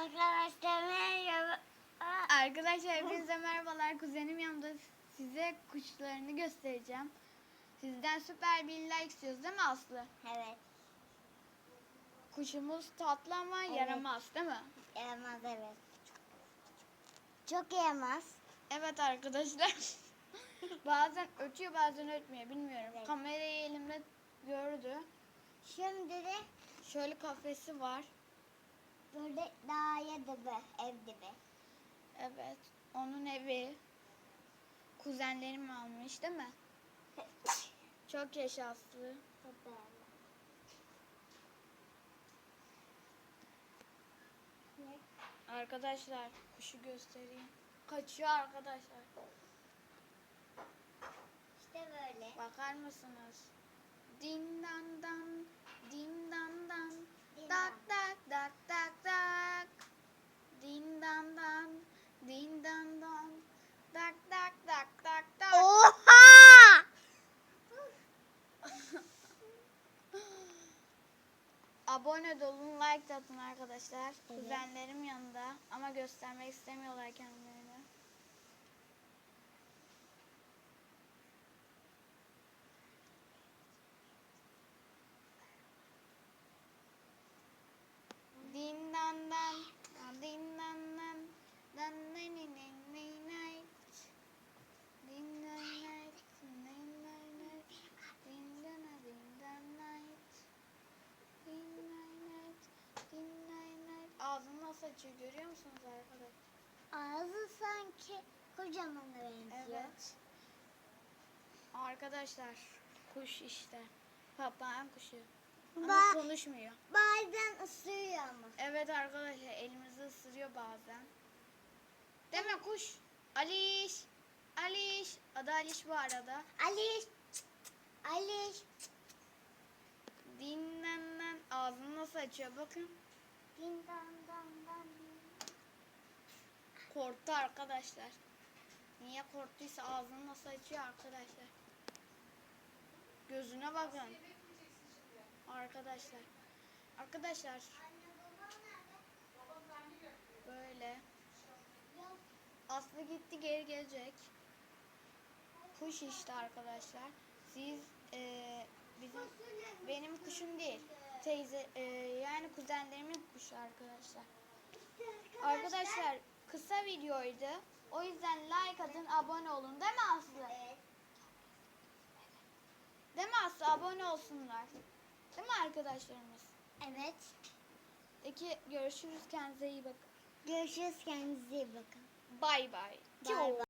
Arkadaşlar merhaba. Arkadaşlar hepinize merhabalar. Kuzenim yanımda size kuşlarını göstereceğim. Sizden süper bir like istiyoruz değil mi Aslı? Evet. Kuşumuz tatlı ama Evet. yaramaz değil mi? Yaramaz evet. Çok yaramaz. Evet arkadaşlar. bazen ötüyor bazen ötmüyor bilmiyorum. Evet. Kamerayı elimde gördü. Şimdi de Şöyle kafesi var. Böyle dağa dibi, ev dibi. Evet. Onun evi. Kuzenlerim almış değil mi? Çok yaşa Aslı. Çok beğendim. Arkadaşlar kuşu göstereyim. Kaçıyor arkadaşlar. İşte böyle. Bakar mısınız? Din dan dan, din dan dan, Din tak dan. tak tak tak tak. Din dan dan, din dan dan, tak tak tak tak tak. Oha! Abone olun, like de atın arkadaşlar. Evet. Kuzenlerim yanında ama göstermek istemiyorlar kendilerini. Din dan dan, din dan dan, dan din din din din night. Din dan night, din dan night, din dan a din dan night. Din dan night, din dan night. Ağzını nasıl açıyor görüyor musunuz arkadaşlar? Ağzı sanki kocaman benziyor. Evet. Arkadaşlar kuş işte. Papağan kuşu. Ama Ba- konuşmuyor. Bazen ısırıyor ama. Evet arkadaşlar elimizi ısırıyor bazen. Değil mi kuş? Aliş. Aliş. Adı Aliş bu arada. Ali. Ali. Dinlenen ağzını nasıl açıyor bakın. Korktu arkadaşlar. Niye korktuysa ağzını nasıl açıyor arkadaşlar. Gözüne bakın. Arkadaşlar. Arkadaşlar böyle. Aslı gitti geri gelecek. Kuş işte arkadaşlar. Siz eee, bizim benim kuşum değil. Teyze eee, yani kuzenlerimin kuşu arkadaşlar. Arkadaşlar kısa videoydu. O yüzden like atın, abone olun. Değil mi Aslı? Evet. Değil mi Aslı? Abone olsunlar. Değil mi arkadaşlarımız? Evet. Peki görüşürüz. Kendinize iyi bakın. Görüşürüz kendinize iyi bakın. Bay bay. Bay bay.